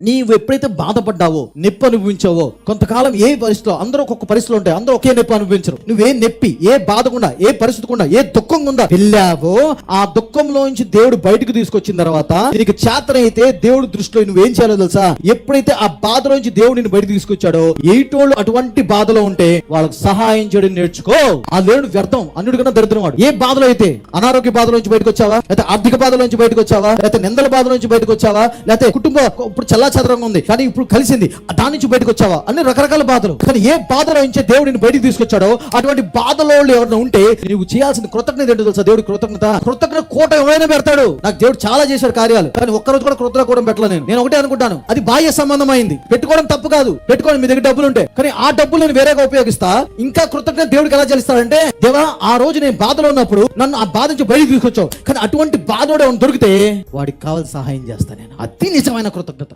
నీవు ఎప్పుడైతే బాధపడ్డావో నొప్పి అనుభవించావో కొంతకాలం ఏ పరిస్థితిలో అందరూ ఒక్కొక్క పరిస్థితిలో ఉంటాయి అందరూ ఒకే నొప్పి అనుభవించరు. నువ్వే నొప్పి ఏ బాధకుండా ఏ పరిస్థితి గుండా ఏ దుఃఖం గుండా వెళ్ళావో ఆ దుఃఖంలో నుంచి దేవుడు బయటకు తీసుకొచ్చిన తర్వాత నీకు చేతనైతే దేవుడి దృష్టిలో నువ్వేం చేయాలో తెలుసా? ఎప్పుడైతే ఆ బాధలో నుంచి దేవుడు నిన్ను బయటకు తీసుకొచ్చాడో ఏటోళ్ళు అటువంటి బాధలో ఉంటే వాళ్ళకి సహాయం చేయడం నేర్చుకో. ఆ దేవుడు వ్యర్థం అన్నిటికన్నా దరిద్రం వాడు. ఏ బాధలో అయితే అనారోగ్య బాధల నుంచి బయటకు వచ్చావా? లేకపోతే ఆర్థిక బాధల నుంచి బయటకు వచ్చావా? లేకపోతే నిందల బాధల నుంచి బయటకు వచ్చావా? లేకపోతే కుటుంబ ఇప్పుడు చల్లా చదరంగా ఉంది. కానీ ఇప్పుడు కలిసింది. దాని నుంచి బయటకు వచ్చావా? అన్ని రకరకాల బాధలు. కానీ ఏ బాధలో నుంచి దేవుడిని బయటికి తీసుకొచ్చాడో అటువంటి బాధలో ఎవరైనా ఉంటే నువ్వు చేయాల్సిన కృతజ్ఞత ఏంటో తెలుసా దేవుడి కృతజ్ఞత? కృతజ్ఞత కోట ఎవరైనా పెడతాడు. నాకు దేవుడు చాలా చేశాడు కార్యాలు. కానీ ఒక్కరోజు కూడా కృతజ్ఞత కూడా పెట్టలే నేను. నేను ఒకటే అనుకుంటాను. అది బాహ్య సంబంధమైంది. పెట్టుకోవడం తప్పు కాదు. పెట్టుకోవడం మీ దగ్గర డబ్బులు ఉంటాయి కానీ ఆ డబ్బులు నేను వేరేగా ఉపయోగిస్తా. ఇంకా కృతజ్ఞత దేవుడికి ఎలా చెల్లిస్తాడంటే దేవా ఆ రోజు నేను బాధలో ఉన్నప్పుడు నన్ను ఆ బాధ నుంచి బయటకు తీసుకొచ్చావు. కానీ అటువంటి బాధోడు ఏమైనా దొరికితే వాడికి కావాల్సిన సహాయం చేస్తా నేను. అది నిజమైన కృతజ్ఞత.